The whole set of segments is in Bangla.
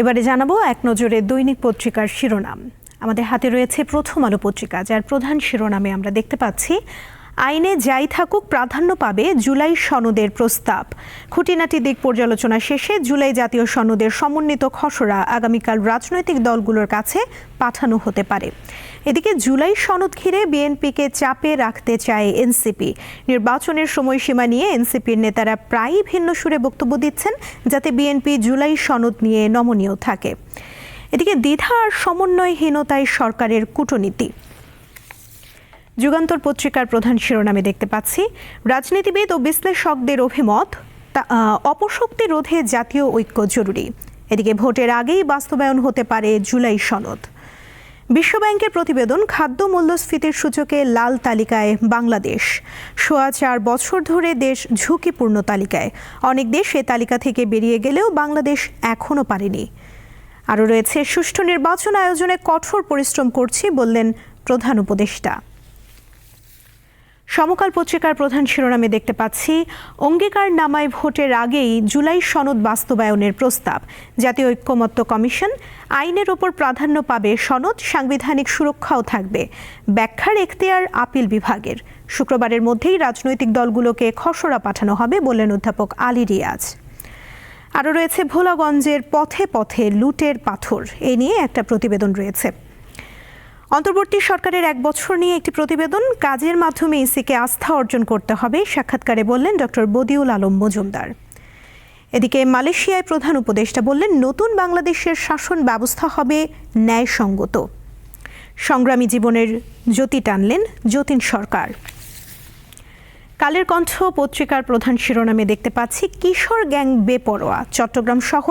এবারে জানাব এক নজরে দৈনিক পত্রিকার শিরোনাম। আমাদের হাতে রয়েছে প্রথম আলো পত্রিকা, যার প্রধান শিরোনামে আমরা দেখতে পাচ্ছি আইনে যাই থাকুক প্রাধান্য পাবে জুলাই সনদের প্রস্তাব। খুঁটিনাটি দিক পর্যালোচনা শেষে জুলাই জাতীয় সনদের সমন্বিত খসড়া আগামীকাল রাজনৈতিক দলগুলোর কাছে পাঠানো হতে পারে। এদিকে জুলাই সনদ ঘিরে বিএনপিকে চাপে রাখতে চায় এনসিপি। নির্বাচনের সময়সীমা নিয়ে এনসিপির নেতারা প্রায়ই ভিন্ন সুরে বক্তব্য দিচ্ছেন, যাতে বিএনপি জুলাই সনদ নিয়ে নমনীয় থাকে। এদিকে দ্বিধা আর সমন্বয়হীনতায় সরকারের কূটনীতি। যুগান্তর পত্রিকার প্রধান শিরোনামে দেখতে পাচ্ছি। রাজনীতিবিদ ও বিশ্লেষকদের অভিমত অপশক্তি রোধে জাতীয় ঐক্য জরুরি। এদিকে ভোটের আগেই বাস্তবায়ন হতে পারে জুলাই সনদ। বিশ্বব্যাংকের প্রতিবেদন, খাদ্য মূল্যস্ফীতির সূচকে লাল তালিকায় বাংলাদেশ। সোয়া চার বছর ধরে দেশ ঝুঁকিপূর্ণ তালিকায়। অনেক দেশ এ তালিকা থেকে বেরিয়ে গেলেও বাংলাদেশ এখনও পারেনি। আরও রয়েছে, সুষ্ঠু নির্বাচন আয়োজনে কঠোর পরিশ্রম করছি বললেন প্রধান উপদেষ্টা। সমকাল পত্রিকার প্রধান শিরোনামে দেখতে পাচ্ছি, অঙ্গীকার নামায় ভোটের আগেই জুলাই সনদ বাস্তবায়নের প্রস্তাব। জাতীয় ঐক্যমত্য কমিশন আইনের ওপর প্রাধান্য পাবে সনদ, সাংবিধানিক সুরক্ষাও থাকবে। ব্যাখ্যার এখতিয়ার আপিল বিভাগের। শুক্রবারের মধ্যেই রাজনৈতিক দলগুলোকে খসড়া পাঠানো হবে বললেন অধ্যাপক আলী রিয়াজ। আরও রয়েছে ভোলাগঞ্জের পথে পথে লুটের পাথর। এ নিয়ে একটা প্রতিবেদন রয়েছে। অন্তর্বর্তী সরকারের এক বছর নিয়ে একটি প্রতিবেদন কাজের মাধ্যমে ইসিকে আস্থা অর্জন করতে হবে, সাক্ষাৎকারে বললেন ডক্টর বদিউল আলম মজুমদার। এদিকে মালয়েশিয়ায় প্রধান উপদেষ্টা বললেন, নতুন বাংলাদেশের শাসন ব্যবস্থা হবে ন্যায়সঙ্গত। সংগ্রামী জীবনের জ্যোতি টানলেন যতীন সরকার। কালের কণ্ঠ পত্রিকার প্রধান শিরোনামে দেখতে পাচ্ছি কিশোর গ্যাং বেপরোয়া। চট্টগ্রাম সহ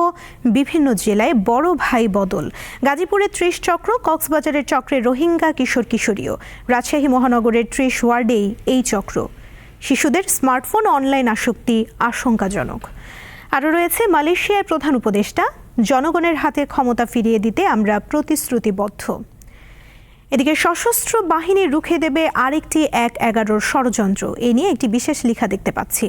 বিভিন্ন জেলায় বড় ভাই বদল। গাজীপুরের ত্রিশ চক্র, কক্সবাজারের চক্রে রোহিঙ্গা কিশোর কিশোরীও। রাজশাহী মহানগরের ত্রিশ ওয়ার্ডেই এই চক্র। শিশুদের স্মার্টফোন অনলাইন আসক্তি আশঙ্কাজনক। আরও রয়েছে মালয়েশিয়ার প্রধান উপদেষ্টা। জনগণের হাতে ক্ষমতা ফিরিয়ে দিতে আমরা প্রতিশ্রুতিবদ্ধ। এদিকে সশস্ত্র বাহিনী রুখে দেবে আরেকটি এক এগারোর ষড়যন্ত্র। এ নিয়ে একটি বিশেষ লেখা দেখতে পাচ্ছি।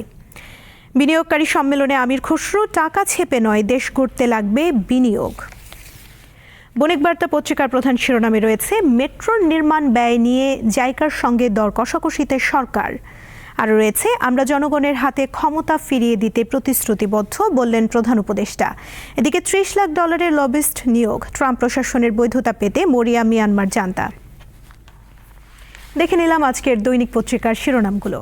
বিনিয়োগকারী সম্মেলনে আমির খসরু, টাকা ছেপে নয়, দেশ গড়তে লাগবে বিনিয়োগ। বণিক বার্তা পত্রিকার প্রধান শিরোনামে রয়েছে, মেট্রোর নির্মাণ ব্যয় নিয়ে জায়কার সঙ্গে দর কষাকষিতে সরকার। আর রয়েছে, আমরা জনগণের হাতে ক্ষমতা ফিরিয়ে দিতে প্রতিশ্রুতিবদ্ধ, বললেন প্রধান উপদেষ্টা। এদিকে ত্রিশ লাখ ডলারের লবিস্ট নিয়োগ, ট্রাম্প প্রশাসনের বৈধতা পেতে মরিয়া মিয়ানমার জানতা দেখে নিলাম আজকের দৈনিক পত্রিকার শিরোনামগুলো।